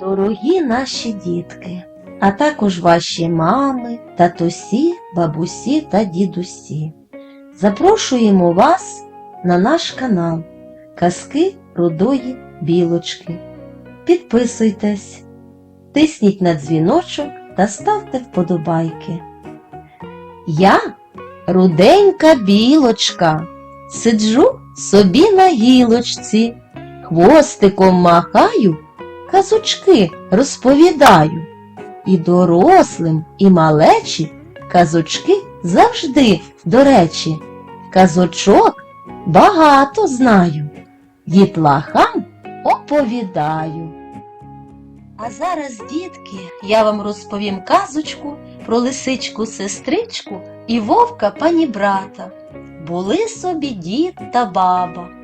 Дорогі наші дітки, а також ваші мами, татусі, бабусі та дідусі. Запрошуємо вас на наш канал Казки Рудої Білочки. Підписуйтесь, тисніть на дзвіночок та ставте вподобайки. Я руденька білочка, сиджу собі на гілочці, хвостиком махаю казочки розповідаю. І дорослим, і малечі казочки завжди до речі. Казочок багато знаю, дітлахам оповідаю. А зараз, дітки, я вам розповім казочку про лисичку сестричку і вовка пані брата. Були собі дід та баба.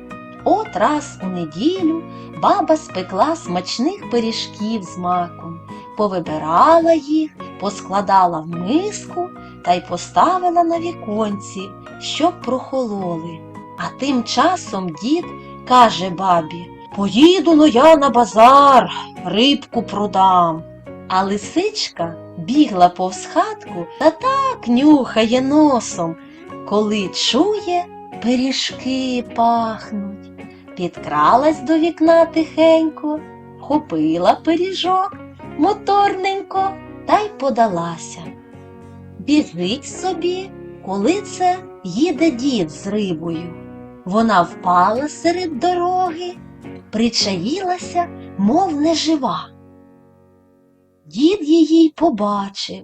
От раз у неділю баба спекла смачних пиріжків з маком, повибирала їх, поскладала в миску та й поставила на віконці, щоб прохололи. А тим часом дід каже бабі Поїду но я на базар, рибку продам. А лисичка бігла повз хатку та так нюхає носом, коли чує, пиріжки пахнуть підкралась до вікна тихенько, хопила пиріжок моторненько та й подалася. Біжить собі, коли це їде дід з рибою. Вона впала серед дороги, причаїлася, мов нежива. Дід її побачив.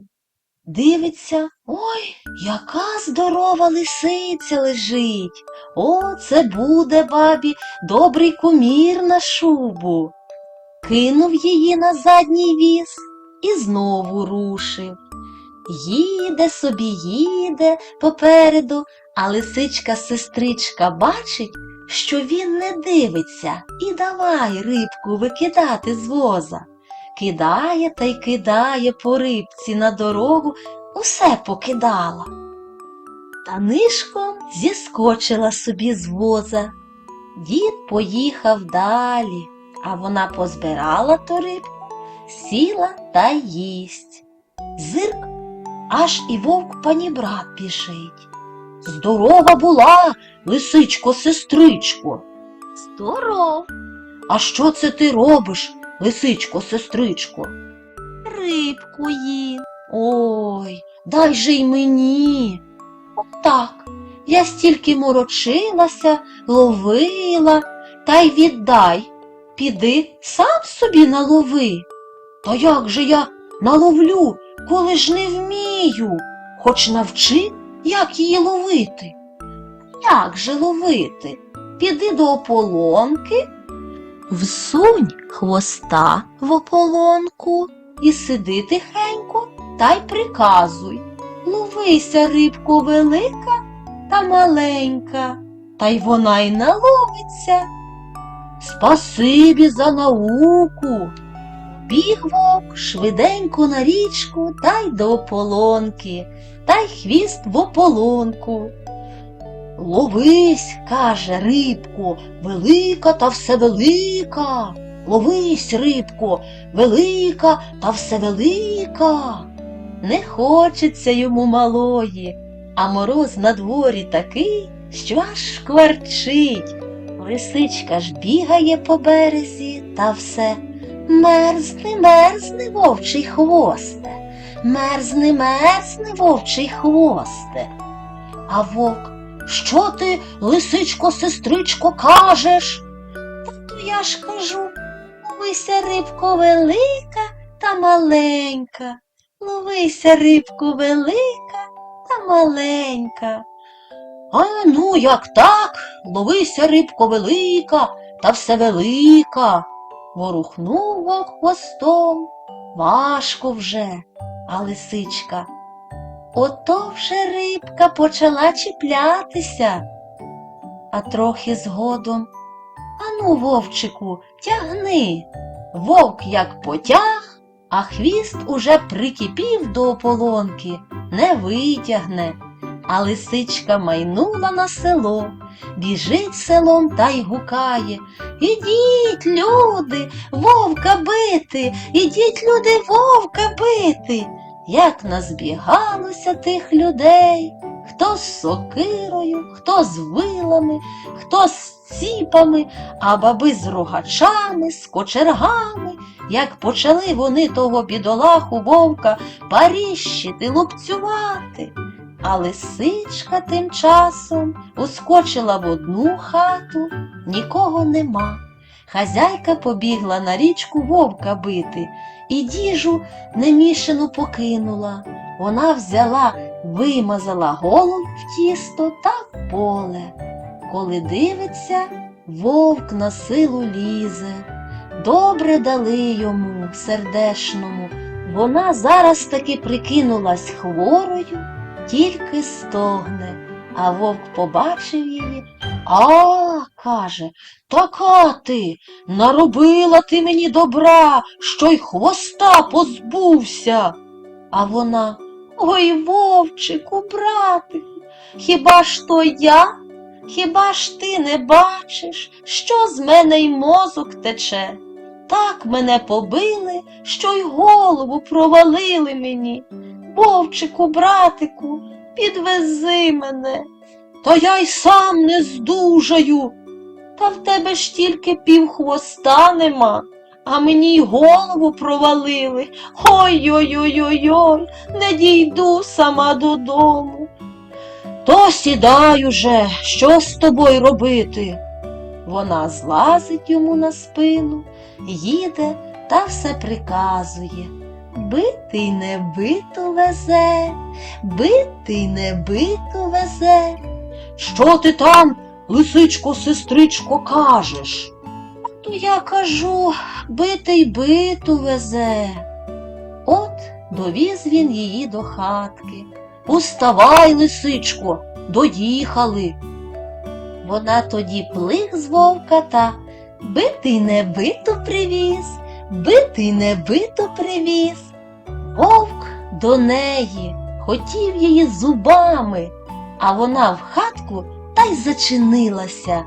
Дивиться, ой, яка здорова лисиця лежить. О, це буде бабі добрий кумір на шубу. Кинув її на задній віз і знову рушив. Їде собі, їде попереду, а лисичка сестричка бачить, що він не дивиться, і давай рибку викидати з воза. Кидає та й кидає по рибці на дорогу, усе покидала. Та нишком зіскочила собі з воза. Дід поїхав далі, а вона позбирала ту рибку, сіла та їсть. Зирк, аж і вовк панібрат біжить. Здорова була, лисичко, сестричко. Здоров. А що це ти робиш, лисичко, сестричко? Рибку їм. Ой, дай же й мені. Так, я стільки морочилася, ловила, та й віддай. Піди сам собі налови. Та як же я наловлю, коли ж не вмію, хоч навчи, як її ловити. Як же ловити? Піди до ополонки, всунь хвоста в ополонку і сиди тихенько та й приказуй. Ловися, рибко велика та маленька, та й вона й наловиться. Спасибі за науку. Біг вовк швиденько на річку та й до ополонки, та й хвіст в ополонку. Ловись, каже рибко, велика та всевелика. Ловись, рибко, велика та всевелика. Не хочеться йому малої, а мороз на дворі такий, що аж шкварчить. Лисичка ж бігає по березі та все. Мерзни, мерзни, вовчий хвосте, мерзни, мерзни, вовчий хвосте. А вовк, що ти, лисичко, сестричко, кажеш? Та то я ж кажу, ловися, рибко велика та маленька. Ловися, рибку велика та маленька. А ну, як так, ловися, рибко велика та все велика. Ворухнув вовк хвостом, важко вже, а лисичка. Ото вже рибка почала чіплятися. А трохи згодом. Ану, вовчику, тягни. Вовк як потяг, а хвіст уже прикипів до ополонки, не витягне. А лисичка майнула на село, біжить селом та й гукає. Ідіть, люди, вовка бити, ідіть, люди, вовка бити. Як назбігалося тих людей, хто з сокирою, хто з вилами, хто з ціпами, а баби з рогачами, з кочергами, як почали вони того бідолаху вовка паріщити, лупцювати. А лисичка тим часом ускочила в одну хату, нікого нема. Хазяйка побігла на річку вовка бити і діжу немішану покинула. Вона взяла, вимазала голову в тісто та в поле. Коли дивиться, вовк на силу лізе. Добре дали йому сердешному. Вона зараз таки прикинулась хворою, тільки стогне, а вовк побачив її. А, каже, така ти, наробила ти мені добра, що й хвоста позбувся. А вона, ой, вовчику, братику, хіба ж то я? Хіба ж ти не бачиш, що з мене й мозок тече? Так мене побили, що й голову провалили мені. Вовчику, братику, підвези мене. Та я й сам не здужаю. Та в тебе ж тільки пів хвоста нема, а мені й голову провалили. Ой-ой-ой-ой-ой, не дійду сама додому. То сідай уже, що з тобою робити? Вона злазить йому на спину, їде та все приказує. Битий не биту везе, битий не биту везе. Що ти там, лисичко, сестричко, кажеш? Я кажу, битий биту везе. От довіз він її до хатки. Уставай, лисичко, доїхали. Вона тоді плих з вовка та битий не биту привіз, битий не биту привіз. Вовк до неї хотів її зубами, а вона в хатку та й зачинилася.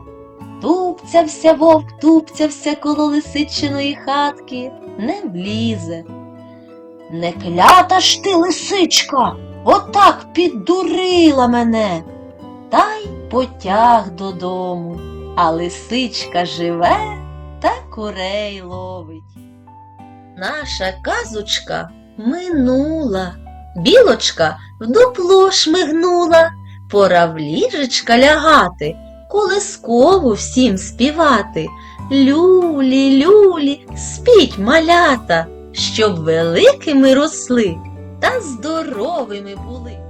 Тупцявся вовк, тупцявся коло лисичиної хатки, не влізе. Не клята ж ти, лисичка, отак піддурила мене. Та й потяг додому, а лисичка живе та курей ловить. Наша казочка минула, білочка в дупло шмигнула, пора в ліжечка лягати, колискову всім співати. Люлі, люлі, спіть малята, щоб великими росли та здоровими були.